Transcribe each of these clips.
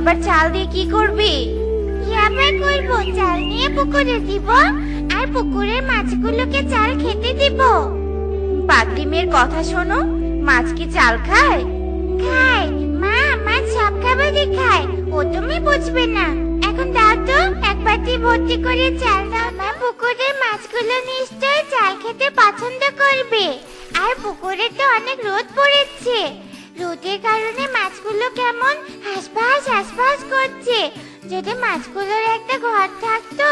আবার চাল দিয়ে কি করবি? কি আবার করব? চাল নিয়ে পুকুরে দিব আর পুকুরের মাছগুলোকে চাল খেতে দিব। পাগলি মেয়ের কথা শোনো মাছ কি চাল খায়? খায়। মা মাছ সব খাবারই খায়। ও তুমি বুঝবে না। এখন দাও তো এক বাটি ভর্তি করে চাল দাও। মা পুকুরের মাছগুলো নিশ্চয়ই চাল খেতে পছন্দ করবে। আর পুকুরে তো অনেক রোদ পড়েছে। রোদের কারণে মাছগুলো কেমন হাসপাস হাসপাস করছে। যদি মাছগুলোর একটা ঘর থাকতো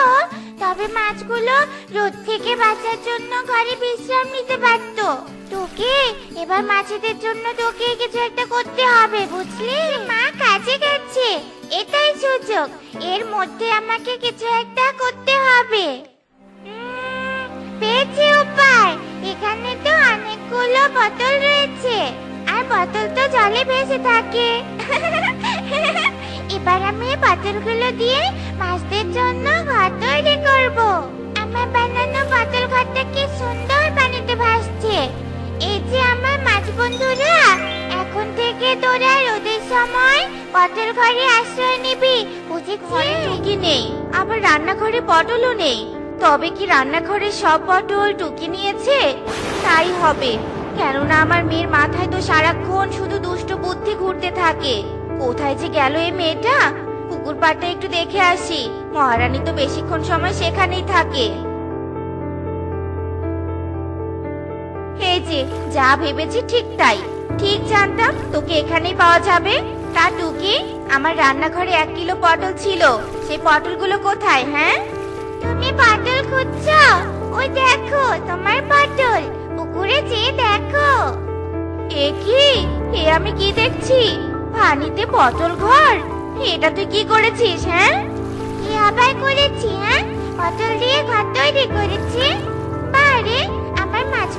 তবে মাছগুলো রোদ থেকে বাঁচার জন্য ঘরে বিশ্রাম নিতে পারতো। তোকে? এবার মাছেদের জন্য তোকে কিছু একটা করতে হবে বুঝলি? মা কাজে গেছে। এটাই সুযোগ। এর মধ্যে আমাকে কিছু একটা করতে হবে। পেয়েছি উপায়। এখানে তো অনেকগুলো বোতল বোতল তো জলে ভেসে থাকে। এবার আমি এই দিয়ে মাছদের জন্য ঘর তৈরি করব। আমার বানানো বোতল ঘরটা কি সুন্দর পানিতে ভাসছে। এই যে আমার মাছ বন্ধুরা, এখন থেকে তোরা রোদের সময় বোতল ঘরে আশ্রয় নিবি ঘরে টুকি নেই, আবার রান্নাঘরে পটলও নেই। তবে কি রান্নাঘরে সব পটল টুকি নিয়েছে? তাই হবে। কেননা আমার মেয়ের মাথায় তো সারাক্ষণ শুধু দুষ্ট বুদ্ধি ঘুরতে থাকে। কোথায় যে গেল এই মেয়েটা? পুকুর পাড়টা একটু দেখে আসি। মহারানী তো বেশিক্ষণ সময় সেখানেই থাকে। এই যে, যা ভেবেছি ঠিক তাই। ঠিক জানতাম তোকে এখানেই পাওয়া যাবে। তা টুকি, আমার রান্নাঘরে এক কিলো পটল ছিল। সেই পটলগুলো কোথায় হ্যাঁ? তুমি পটল খুঁজছো? পানিতে পটল ঘর। এটা তুই কি করেছিস হ্যাঁ? কি আবার করেছি হ্যাঁ? পটল দিয়ে ঘর তৈরি করেছি। বারে, আমার মাছ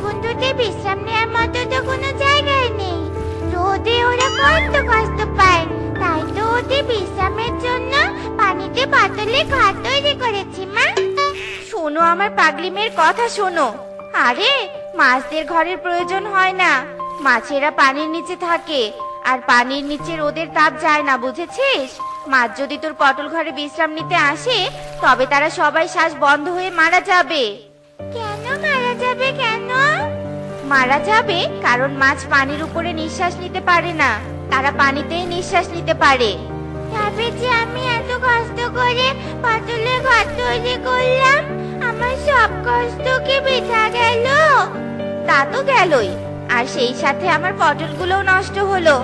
বিশ্রাম নেওয়ার মতো তো কোনো জায়গায় নেই। রোদে ওরা কত কষ্ট পায়। তাই তো ওদের বিশ্রামের জন্য পানিতে পটলে ঘর তৈরি করেছি, মা। শোনো, আমার পাগলি মেয়ের কথা শোনো। আরে, মাছদের ঘরের প্রয়োজন হয় না। মাছেরা পানির নিচে থাকে। আর পানির নিচে রোদের তাপ যায় না বুঝেছিস? মাছ যদি তোর পটল ঘরে বিশ্রাম নিতে আসে তবে তারা সবাই শ্বাস বন্ধ হয়ে মারা যাবে। কেন মারা যাবে কেন? মারা যাবে কারণ মাছ পানির উপরে নিঃশ্বাস নিতে পারে না। তারা পানিতেই নিঃশ্বাস নিতে পারে। তবে যে আমি এত কষ্ট করে পটলে ঘর তৈরি করলাম আমার সব কষ্ট কি বৃথা গেল? তা তো গেলই। আর সেই সাথে আমার পটলগুলোও নষ্ট হলো।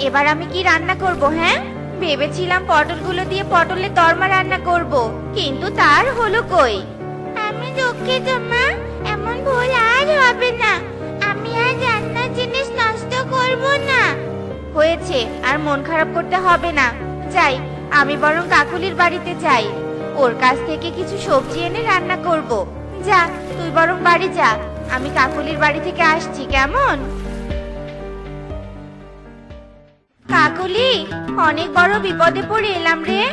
এবার আমি কি রান্না করব হ্যাঁ? ভেবেছিলাম পটলগুলো দিয়ে পটলের তরমা রান্না করব, কিন্তু তার হলো কই? আমি দুঃখিত, মা। এমন ভুল আর হবে না। আমি আর রান্নার জিনিস নষ্ট করব না। হয়েছে, আর মন খারাপ করতে হবে না। যাই, আমি বরং কাকুলির বাড়িতে যাই। ওর কাছ থেকে কিছু সবজি এনে রান্না করব। যা, তুই বরং বাড়ি যা। আমি কাকুলির বাড়ি থেকে আসছি, কেমন? কাকুলি, অনেক বড় বিপদে পড়ে এলাম রে।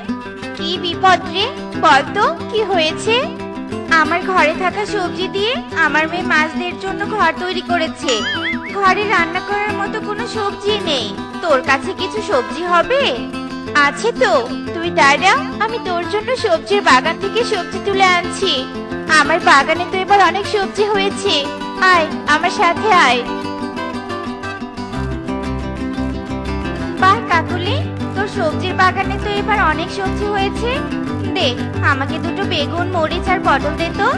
কি বিপদ রে? বলতো, কি হয়েছে? আমার ঘরে থাকা সবজি দিয়ে আমার মেয়ে মাছদের জন্য ঘর তৈরি করেছে। ঘরে রান্না করার মতো কোনো সবজি নেই। তোর কাছে কিছু সবজি হবে? আছে তো। তুই দাঁড়া, আমি তোর জন্য সবজির বাগান থেকে সবজি তুলে আনছি। আমার বাগানে তো এবার অনেক সবজি হয়েছে। আয়, আমার সাথে আয়। বাহ কাকুলি। তোর সবজির বাগানে তো এবার অনেক সবজি হয়েছে। দে আমাকে দুটো বেগুন মরিচ আর পটল দে তো।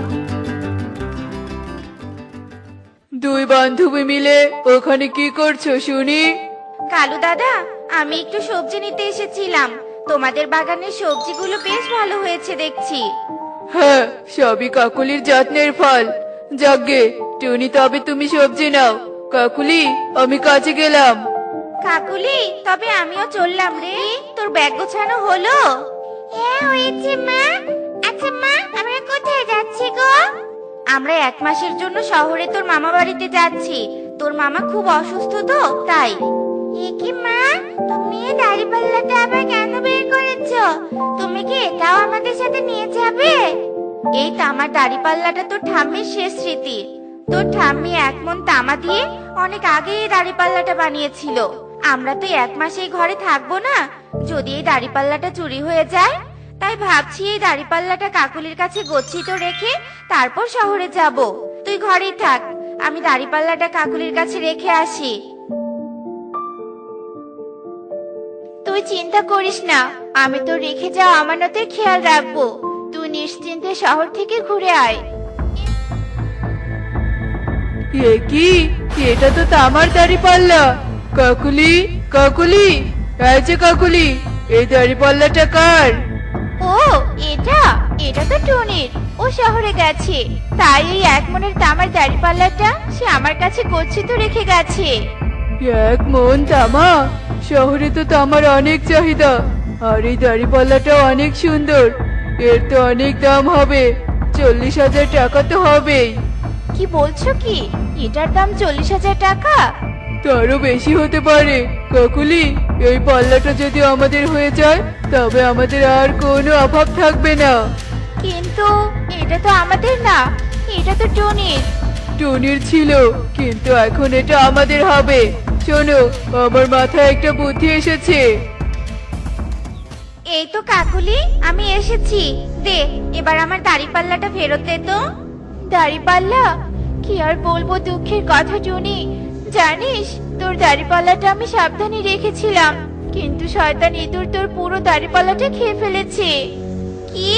দুই বান্ধবী মিলে ওখানে কি করছ শুনি? কালু দাদা আমি একটু সবজি নিতে এসেছিলাম। তোমাদের বাগানের সবজিগুলো বেশ ভালো হয়েছে দেখছি। হ্যাঁ সবই কাকুলির যত্নের ফল। যাগে টুনি তবে তুমি সবজি নাও। কাকুলি আমি কাজে গেলাম। কাকুলি তবে আমিও চললাম রে। তোর ব্যাগ গোছানো হলো? হ্যাঁ হয়েছে মা। আচ্ছা মা আমরা কোথায় যাচ্ছি গো? আমরা এক মাসের জন্য শহরে তোর মামা বাড়িতে যাচ্ছি। তোর মামা খুব অসুস্থ তো তাই। কি মা তুমি দাড়িপাল্লাটা আবার কেন বের করেছ? তুমি কি এটাও আমাদের সাথে নিয়ে যাবে? এই তামার দাড়িপাল্লাটা তোর ঠাম্মির শেষ স্মৃতি। তোর ঠাম্মি এক মন তামা দিয়ে অনেক আগে এই দাড়িপাল্লাটা বানিয়েছিল। আমরা তো এক মাস ঘরে থাকব না। যদি এই দাড়িপাল্লাটা চুরি হয়ে যায়, তাই ভাবছি এই দাড়িপাল্লাটা কাকুলির কাছে গচ্ছিত রেখে তারপর শহরে যাব। তুই ঘরেই থাক, আমি দাড়িপাল্লাটা কাকুলির কাছে রেখে আসি। তুই চিন্তা করিস না, আমি তো রেখে যাওয়া আমানতের খেয়াল রাখব। তুই নিশ্চিন্তে শহর থেকে ঘুরে আয়। কি? এটা তো তামার দাড়ি পাল্লা কাকুলি কাকুলি যে কাকুলি এই দাড়ি পাল্লাটা কার? ও এটা এটা তো টনির ও শহরে গেছে তাই এই এক মনের তামার দাড়িপাল্লাটা সে আমার কাছে গচ্ছিত রেখে গেছে। এক মন তামা শহরে তো তামার অনেক চাহিদা আর এই দাড়ি পাল্লাটা অনেক সুন্দর এর তো অনেক দাম হবে চল্লিশ হাজার টাকা তো হবেই। কি বলছো কি? এটার দাম চল্লিশ হাজার টাকা? তারও বেশি হতে পারে। কাকুলি এই পাল্লাটা যদি আমাদের হয়ে যায় তবে আমাদের আর কোনো অভাব থাকবে না। কিন্তু এটা তো আমাদের না এটা তো টনির। টনির ছিল কিন্তু এখন এটা আমাদের হবে। শোনো আমার মাথায় একটা বুদ্ধি এসেছে। এই তো কাকুলি আমি এসেছি। দে এবার আমার দাড়ি পাল্লাটা ফেরত দে তো। দাড়ি পাল্লা? কি আর বলব দুঃখের কথা টুনি। জানিস, তোর দাড়িপাল্লাটা আমি সাবধানে রেখেছিলাম, কিন্তু শয়তান ইঁদুর তোর পুরো দাড়িপাল্লাটা খেয়ে ফেলেছে। কি?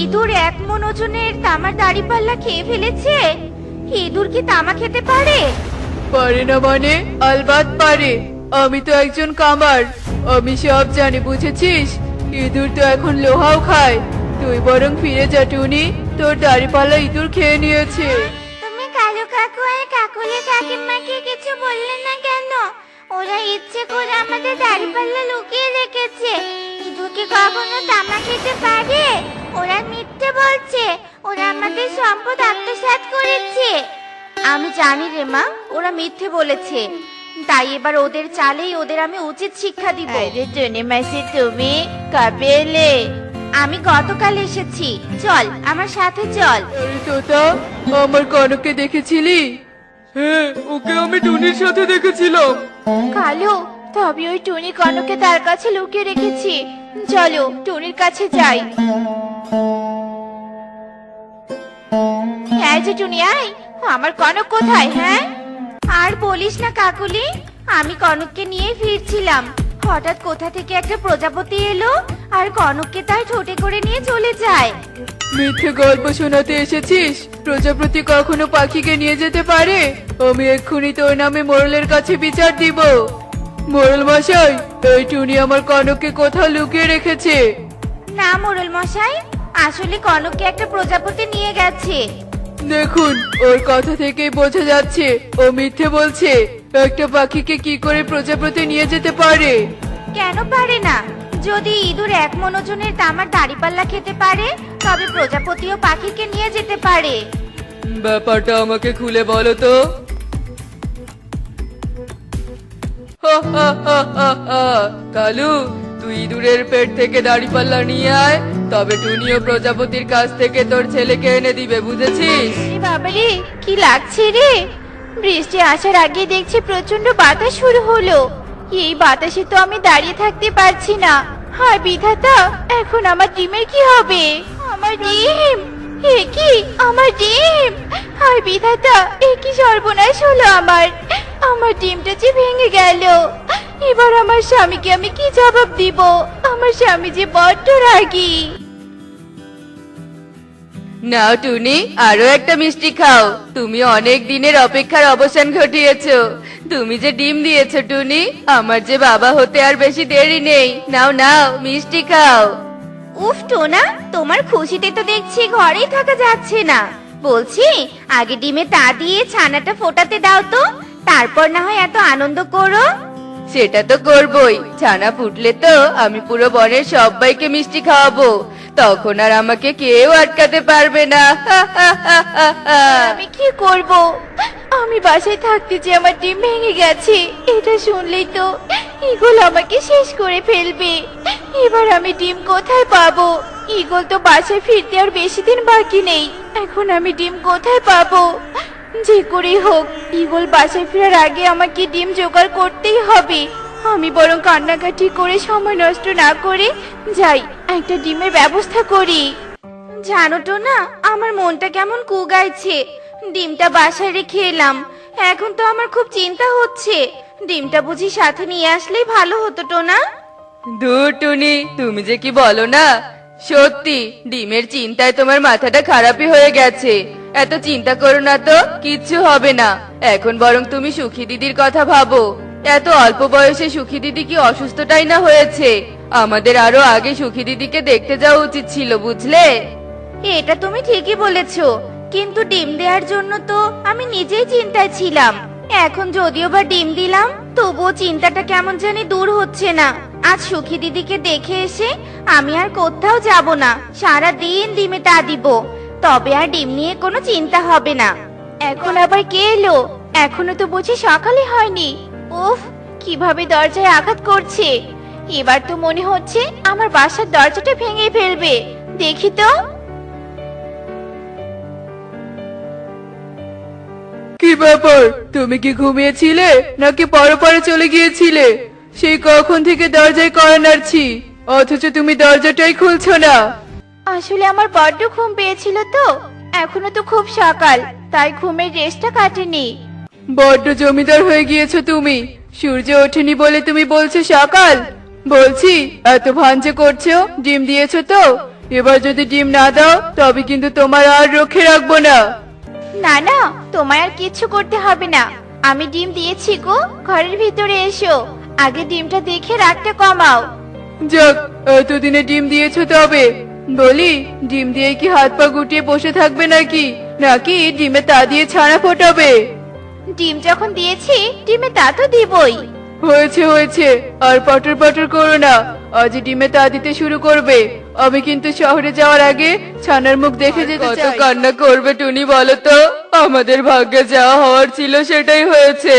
ইঁদুর এক মন ওজনের তামার দাড়িপাল্লা খেয়ে ফেলেছে? ইঁদুর কি তামা খেতে পারে? পারে না মানে আলবাত পারে। আমি তো একজন কামার। আমি সব জানি, বুঝেছিস? ইঁদুর তো এখন লোহাও খায়। তুই বরং ফিরে যা, টুনি। তোর দাড়িপাল্লা ইঁদুর খেয়ে নিয়েছে। কালু কাকু আর কাকুলি কাকিমাকে কিছু বললে না কেন? ওরা ইচ্ছে করে আমাদের দাড়িপাল্লা লুকিয়ে রেখেছে। ইঁদুর কি কখনো তামা খেতে পারে? ওরা মিথ্যে বলছে। ওরা আমাদের সম্পদ আত্মসাৎ করেছে। আমি জানি রে মা, ওরা মিথ্যে বলেছে। তাই এবার ওদের চালেই ওদের আমি উচিত শিক্ষা দিব। আরে টনি মাসি তুমি কবে আমি গতকাল এসেছি। চল আমার সাথে চল। আরে তোতা আমার কনককে দেখেছিলি? হ্যাঁ ওকে আমি টুনির সাথে দেখেছিলাম। কালো তবে ওই টুনি কনকে তার কাছে লুকিয়ে রেখেছি। চলো টুনির কাছে যাই। হ্যাঁ যে টুনি আয়। আমার কনক কোথায় হ্যাঁ? আর বলিস না কাকুলি আমি কনককে নিয়ে ফিরছিলাম। হঠাৎ কোথা থেকে একটা প্রজাপতি এলো? আর কনককে তার ঠোঁটে করে নিয়ে চলে যায়। মিথ্যে গল্প শোনাতে এসেছিস? প্রজাপতি কখনো পাখিকে নিয়ে যেতে পারে? আমি এক্ষুনি তোর নামে মোড়লের কাছে বিচার দিব। মোড়ল মশাই এই টুনি আমার কনককে কোথাও লুকিয়ে রেখেছে। না মোরল মশাই আসলে কনককে একটা প্রজাপতি নিয়ে গেছে। দেখুন ওর কথা থেকেই বোঝা যাচ্ছে ও মিথ্যে বলছে। একটা পাখিকে কি করে প্রজাপতি নিয়ে যেতে পারে? কেন পারে না? যদি ইঁদুর এক মনোজনের তামার দাড়িপাল্লা খেতে পারে তবে প্রজাপতিও পাখিকে নিয়ে যেতে পারে। ব্যাপারটা আমাকে খুলে বলো তো। হা, হা, হা, হা, হা। কালু তুই ইঁদুরের পেট থেকে দাড়িপাল্লা নিয়ে আয় তবে টুনিও প্রজাপতির কাছ থেকে তোর ছেলেকে এনে দিবে বুঝেছিস? রে বাবারে কি লাগছে রে? বৃষ্টি আসার আগে দেখছি প্রচণ্ড বাতাস শুরু হলো। এই বাতাসে তো আমি দাঁড়িয়ে থাকতে পারছি না। হায় বিধাতা, এখন আমার ডিমের কি হবে? আমার ডিম? এ কি? আমার ডিম? হায় বিধাতা, এ কি সর্বনাশ হলো আমার? আমার ডিমটা যে ভেঙে গেল। এবার আমার স্বামীকে আমি কি জবাব দিব? আমার স্বামী যে বড্ড রাগী। নাও টুনি, আরও একটা মিষ্টি খাও। তুমি অনেক দিনের অপেক্ষার অবসান ঘটিয়েছো। তুমি যে ডিম দিয়েছ টুনি আমার যে বাবা হতে আর বেশি দেরি নেই। নাও নাও মিষ্টি খাও। উফ টোনা তোমার খুশিতে তো দেখছি ঘরেই থাকা যাচ্ছে না। বলছি আগে ডিমে তা দিয়ে ছানাটা ফোটাতে দাও তো তারপর না হয় এত আনন্দ করো। সেটা তো করবই। ছানা ফুটলে তো আমি পুরো বনের সবাইকে মিষ্টি খাওয়াবো। তখন আর আমাকে কেউ আটকাতে পারবে না। আমি কি করব? আমি বাসায় থাকতে যে আমার ডিম ভেঙে গেছে, এটা শুনলেই তো ইগল আমাকে শেষ করে ফেলবে। এবার আমি ডিম কোথায় পাবো? ইগল তো বাসায় ফিরতে আর বেশি দিন বাকি নেই। এখন আমি ডিম কোথায় পাবো? যে করেই হোক ইগল বাসায় ফেরার আগে আমাকে ডিম জোগাড় করতেই হবে। আমি বরং কান্নাকাটি করে সময় নষ্ট না করে যাই, একটা ডিমের ব্যবস্থা করি। জানো তো না, আমার মনটা কেমন কুগাইছে। ডিমটা বাসায় রেখে এলাম। এখন তো আমার খুব চিন্তা হচ্ছে। ডিমটা বুঝি সাথে নিয়ে আসলেই ভালো হতো তো না? দূর টুনি, তুমি যে কি বলো না? সত্যি, ডিমের চিন্তায় তোমার মাথাটা খারাপই হয়ে গেছে। এত চিন্তা করো না তো, কিচ্ছু হবে না। এখন বরং তুমি সুখী দিদির কথা ভাবো। এত অল্প বয়সে সুখী দিদি কি অসুস্থটাই না হয়েছে? আমাদের আরও আগে সুখী দিদিকে দেখতে যাওয়া উচিত ছিল, বুঝলে? এটা তুমি ঠিকই বলেছ, কিন্তু ডিম দেওয়ার জন্য তো আমি নিজেই চিন্তায় ছিলাম। এখন যদিও বা ডিম দিলাম, তবুও চিন্তাটা কেমন জানি দূর হচ্ছে না। আজ সুখী দিদিকে দেখে এসে আমি আর কোথাও যাব না সারা দিন ডিমে তা দিব। তবে আর ডিম নিয়ে কোনো চিন্তা হবে না। এখন আবার কে এলো? এখনও তো বুঝি সকালে হয়নি। উফ কীভাবে দরজায় আঘাত করছে? এবার তো মনে হচ্ছে আমার বাসার দরজাটা ভেঙে ফেলবে। দেখি তো। কি ব্যাপার? তুমি কি ঘুমিয়েছিলে নাকি পরে পরে চলে গিয়েছিলে? সেই কখন থেকে দরজায় কড়া নাড়ছি অথচ তুমি দরজাটাই খুলছো না। আসলে আমার বড্ড ঘুম পেয়েছিল তো। এখনও তো খুব সকাল তাই ঘুমের রেস্টটা কাটেনি। বড্ড জমিদার হয়ে গিয়েছো তুমি। সূর্য ওঠেনি বলে তুমি বলছো সকাল। বলছি এত ভাঞ্জে করছ ডিম দিয়েছ তো? এবার যদি ডিম না দাও তবে কিন্তু তোমার আর রক্ষে রাখব না। না না তোমায় আর কিচ্ছু করতে হবে না। আমি ডিম দিয়েছি গো ঘরের ভিতরে এসো। আগে ডিমটা দেখে রাগটা কমাও। যাক এতদিনে ডিম দিয়েছ তবে। বলি ডিম দিয়ে কি হাত পা গুটিয়ে বসে থাকবে নাকি? নাকি ডিমে তা দিয়ে ছানা ফোটাবে? ডিম যখন দিয়েছি ডিমে তা তো দিবই। হয়েছে হয়েছে। আর পটর পটর করো না। আজ ডিমে তা দিতে শুরু করবে। আমি কিন্তু শহরে যাওয়ার আগে ছানার মুখ দেখে যেতে চাই। কত কান্না করবে টুনি বলো তো? আমাদের ভাগ্যে যা হওয়ার ছিল সেটাই হয়েছে।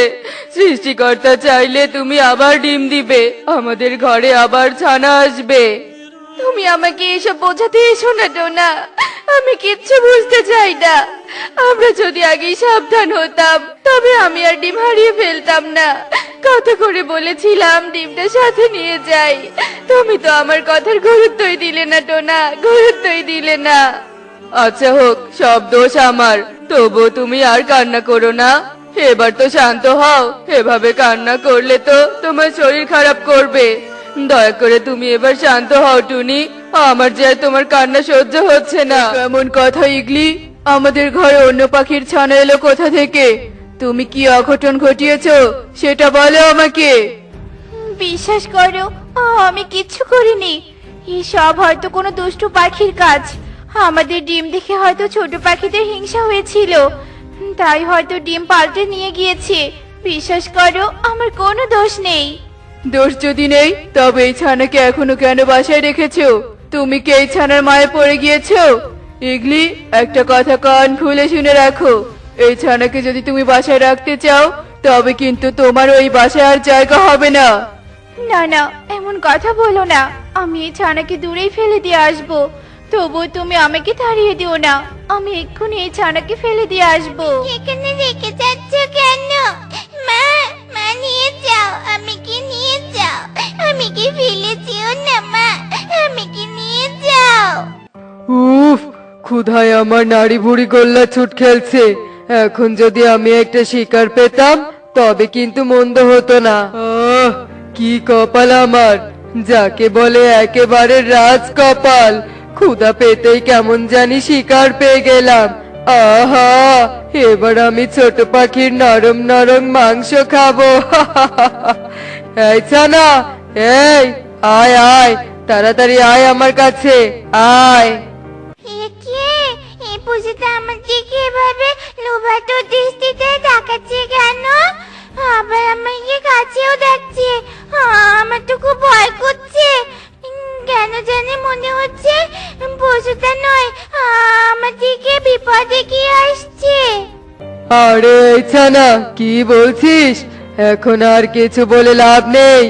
সৃষ্টিকর্তা চাইলে তুমি আবার ডিম দিবে। আমাদের ঘরে আবার ছানা আসবে। তুমি আমাকে এসব বোঝাতে এসো না টোনা। আমি কিচ্ছু বুঝতে চাই না। আমরা যদি আগেই সাবধান হতাম, তবে আমি আর ডিম হারিয়ে ফেলতাম না। কথা করে বলেছিলাম ডিমটা সাথে নিয়ে যাই। তুমি তো আমার কথার গুরুত্বই দিলে না, টোনা, গুরুত্বই দিলে না। আচ্ছা হোক, সব দোষ আমার। তবু তুমি আর কান্না করো না। এবার তো শান্ত হও। এভাবে কান্না করলে তো তোমার শরীর খারাপ করবে। দয়া করে তুমি এবার শান্ত হও, টুনি। আমার যে তোমার কান্না সহ্য হচ্ছে না। এমন কথা ইগলি? আমাদের ঘরে অন্য পাখির ছানা এলো কোথা থেকে? তুমি কি অঘটন ঘটিয়েছ? সেটা বলো আমাকে। বিশ্বাস করো আমি কিচ্ছু করিনি। এসব হয়তো কোনো দুষ্টু পাখির কাজ। আমাদের ডিম দেখে হয়তো ছোট পাখিদের হিংসা হয়েছিল। তাই হয়তো ডিম পাল্টে নিয়ে গিয়েছে। বিশ্বাস করো আমার কোনো দোষ নেই। দোষ যদি নেই তবে এই ছানাকে এখনও কেন বাসায় রেখেছো? তুমি কি এই ছানার মায়ে পড়ে গিয়েছো? ইগলি একটা কথা কান খুলে শুনে রাখো। এই ছানাকে যদি তুমি বাসায় রাখতে চাও তবে কিন্তু তোমার ওই বাসায় আর জায়গা হবে না। না না এমন কথা বলো না। আমি এই ছানাকে দূরেই ফেলে দিয়ে আসব। তবু তুমি আমাকে তাড়িয়ে দিও না। আমি এক্ষুনি এই ছানাকে ফেলে দিয়ে আসব। এখানে রেখে যাচ্ছ কেন? মা মা নিয়ে যাও। আমি কি নিয়ে যাও। আমি কি ফেলে যেও না মা। আমি কি নিয়ে যাও? উফ ক্ষুধায় আমার নাড়ি ভুড়ি গোল্লা ছুট খেলছে। এখন যদি আমি একটা শিকার পেতাম তবে কিন্তু মন্দ হতো না। আহ, কি কপাল আমার। যাকে বলে একেবারে রাজ কপাল। ক্ষুধা পেতেই কেমন জানি শিকার পেয়ে গেলাম। আহা এবার আমি ছোট পাখির নরম নরম মাংস খাব। এই ছানা এই আয় আয়। তাড়াতাড়ি আয় আমার কাছে আয়। এ কে? এই পুজোতে আমার দিকে এভাবে লোভাটো দৃষ্টিতে তাকাচ্ছে কেন? আবার আমাকে কাছেও দেখছে আমার তো খুব ভয় করছে। কেন জানি মনে হচ্ছে পশুটা নয় আমার দিকে বিপদে কি আসছে? আরে ছানা কি বলছিস? এখন আর কিছু বলে লাভ নেই।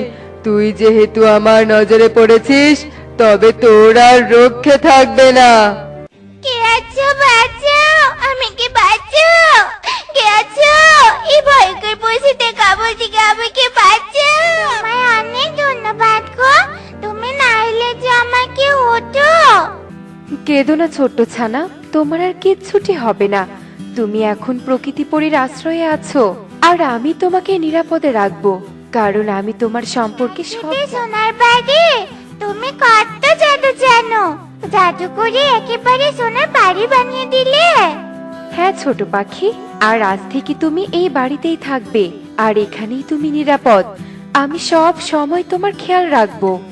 তুই যেহেতু আমার নজরে পড়েছিস তবে তোর আর রক্ষে থাকবে না। কে আছো? বাঁচাও! আমাকে বাঁচাও? কে আছো? এই ভয়ঙ্কর পরিস্থিতিতে কাবল থেকে আমাকে বাঁচাও! তোমায় অনেক ধন্যবাদ গো। তুমি না এলে যে আমাকে হতো কেঁদো না ছোট্ট ছানা তোমার আর কিচ্ছুটি হবে না। তুমি এখন প্রকৃতি পরীর আশ্রয়ে আছো আর আমি তোমাকে নিরাপদে রাখব। কারণ আমি তোমার সম্পর্কে সব সোনার বাড়ি তুমি কত জাদু জানো? জাদু করে একেবারে সোনার বাড়ি বানিয়ে দিলে। হ্যাঁ ছোট পাখি আর আজ থেকে তুমি এই বাড়িতেই থাকবে আর এখানেই তুমি নিরাপদ। আমি সব সময় তোমার খেয়াল রাখব।